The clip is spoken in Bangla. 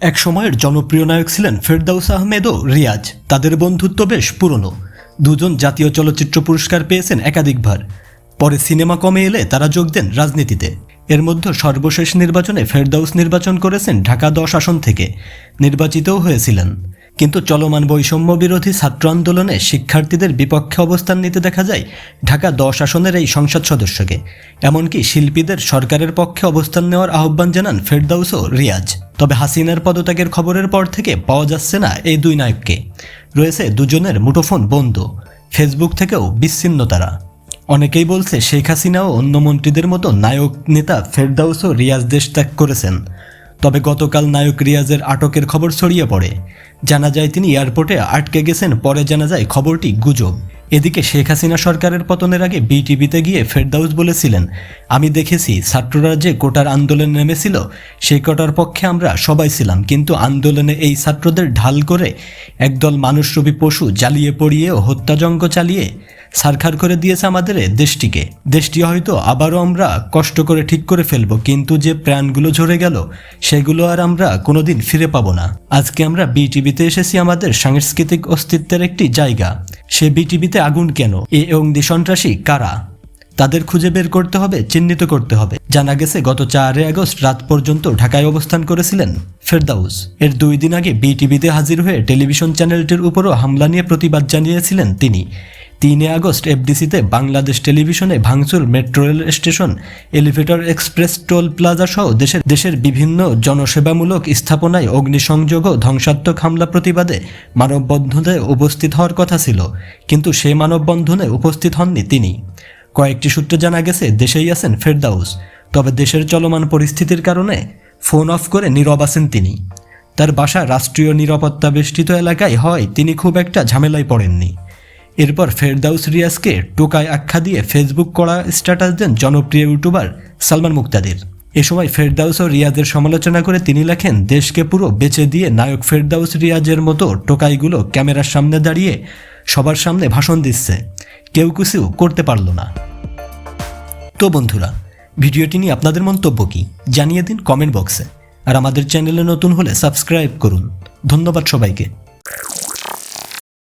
এক সময়ের জনপ্রিয় নায়ক ছিলেন ফেরদাউস আহমেদ ও রিয়াজ। তাদের বন্ধুত্ব বেশ পুরনো। দুজন জাতীয় চলচ্চিত্র পুরস্কার পেয়েছেন একাধিকবার। পরে সিনেমা কমে এলে তারা যোগ দেন রাজনীতিতে। এর মধ্যে সর্বশেষ নির্বাচনে ফেরদাউস নির্বাচন করেছেন ঢাকা দশ আসন থেকে। নির্বাচিতও হয়েছিলেন। কিন্তু চলমান বৈষম্য বিরোধী ছাত্র আন্দোলনে শিক্ষার্থীদের বিপক্ষে অবস্থান নিতে দেখা যায় ঢাকা দশ আসনের এই সংসদ সদস্যকে। এমনকি শিল্পীদের সরকারের পক্ষে অবস্থান নেওয়ার আহ্বান জানান ফেরদাউস ও রিয়াজ। তবে হাসিনার পদত্যাগের খবরের পর থেকে পাওয়া যাচ্ছে না এই দুই নায়ককে। রয়েছে দুজনের মুঠোফোন বন্ধ, ফেসবুক থেকেও বিচ্ছিন্ন তারা। অনেকেই বলছে শেখ হাসিনা ও অন্য মন্ত্রীদের মতো নায়ক নেতা ফেরদাউস ও রিয়াজ দেশ ত্যাগ করেছেন। তবে গতকাল নায়ক রিয়াজের আটকের খবর ছড়িয়ে পড়ে। জানা যায় তিনি এয়ারপোর্টে আটকে গেছেন, পরে জানা যায় খবরটি গুজব। এদিকে শেখ হাসিনা সরকারের পতনের আগে বিটিভিতে গিয়ে ফেরদাউস বলেছিলেন, আমি দেখেছি ছাত্ররা যে কোটার আন্দোলনে নেমেছিল সেই কোটার পক্ষে আমরা সবাই ছিলাম, কিন্তু আন্দোলনে এই ছাত্রদের ঢাল করে একদল মানুষরূপী পশু জ্বালিয়ে পড়িয়ে ও হত্যাযজ্ঞ চালিয়ে সারখার করে দিয়েছে আমাদের দেশটিকে। দেশটি হয়তো আবারও আমরা কষ্ট করে ঠিক করে ফেলব, কিন্তু যে প্রাণগুলো ঝরে গেল, সেগুলো আর আমরা কোনোদিন ফিরে পাবো না। আজকে আমরা বিটিভিতে এসেছি আমাদের সাংস্কৃতিক অস্তিত্বের একটি জায়গা। সে বিটিভিতে আগুন কেন? এ অঙ্গি সন্ত্রাসী কারা? তাদের খুঁজে বের করতে হবে, চিহ্নিত করতে হবে। জানা গেছে, গত চারই আগস্ট রাত পর্যন্ত ঢাকায় অবস্থান করেছিলেন ফেরদাউস। এর দুই দিন আগে বিটিভিতে হাজির হয়ে টেলিভিশন চ্যানেলটির উপরও হামলা নিয়ে প্রতিবাদ জানিয়েছিলেন তিনি। তিনে আগস্ট এফডিসিতে বাংলাদেশ টেলিভিশনে ভাঙচুর metro rail station, elevated express toll plaza সহ দেশের দেশের বিভিন্ন জনসেবামূলক স্থাপনায় অগ্নিসংযোগ ও ধ্বংসাত্মক হামলা প্রতিবাদে মানববন্ধনে উপস্থিত হওয়ার কথা ছিল। কিন্তু সেই মানববন্ধনে উপস্থিত হননি তিনি। কয়েকটি সূত্রে জানা গেছে, দেশেই আছেন ফেরদাউস। তবে দেশের চলমান পরিস্থিতির কারণে ফোন অফ করে নীরব আছেন তিনি। তার বাসা রাষ্ট্রীয় নিরাপত্তা বেষ্টিত এলাকায় হয়, তিনি খুব একটা ঝামেলায় পড়েননি। এরপর ফেরদাউস রিয়াজকে টোকায় আখ্যা দিয়ে ফেসবুক করা স্ট্যাটাস দেন জনপ্রিয় ইউটিউবার সালমান মুক্তাদির। এ সময় ফেরদাউস ও রিয়াজের সমালোচনা করে তিনি লেখেন, দেশকে পুরো বেচে দিয়ে নায়ক ফেরদাউস রিয়াজের মতো টোকাইগুলো ক্যামেরার সামনে দাঁড়িয়ে সবার সামনে ভাষণ দিচ্ছে। কেউ কিছু করতে পারল না। তো বন্ধুরা, ভিডিওটি নিয়ে আপনাদের মন্তব্য কি? জানিয়ে দিন কমেন্ট বক্সে। আর আমাদের চ্যানেলে নতুন হলে সাবস্ক্রাইব করুন। ধন্যবাদ সবাইকে।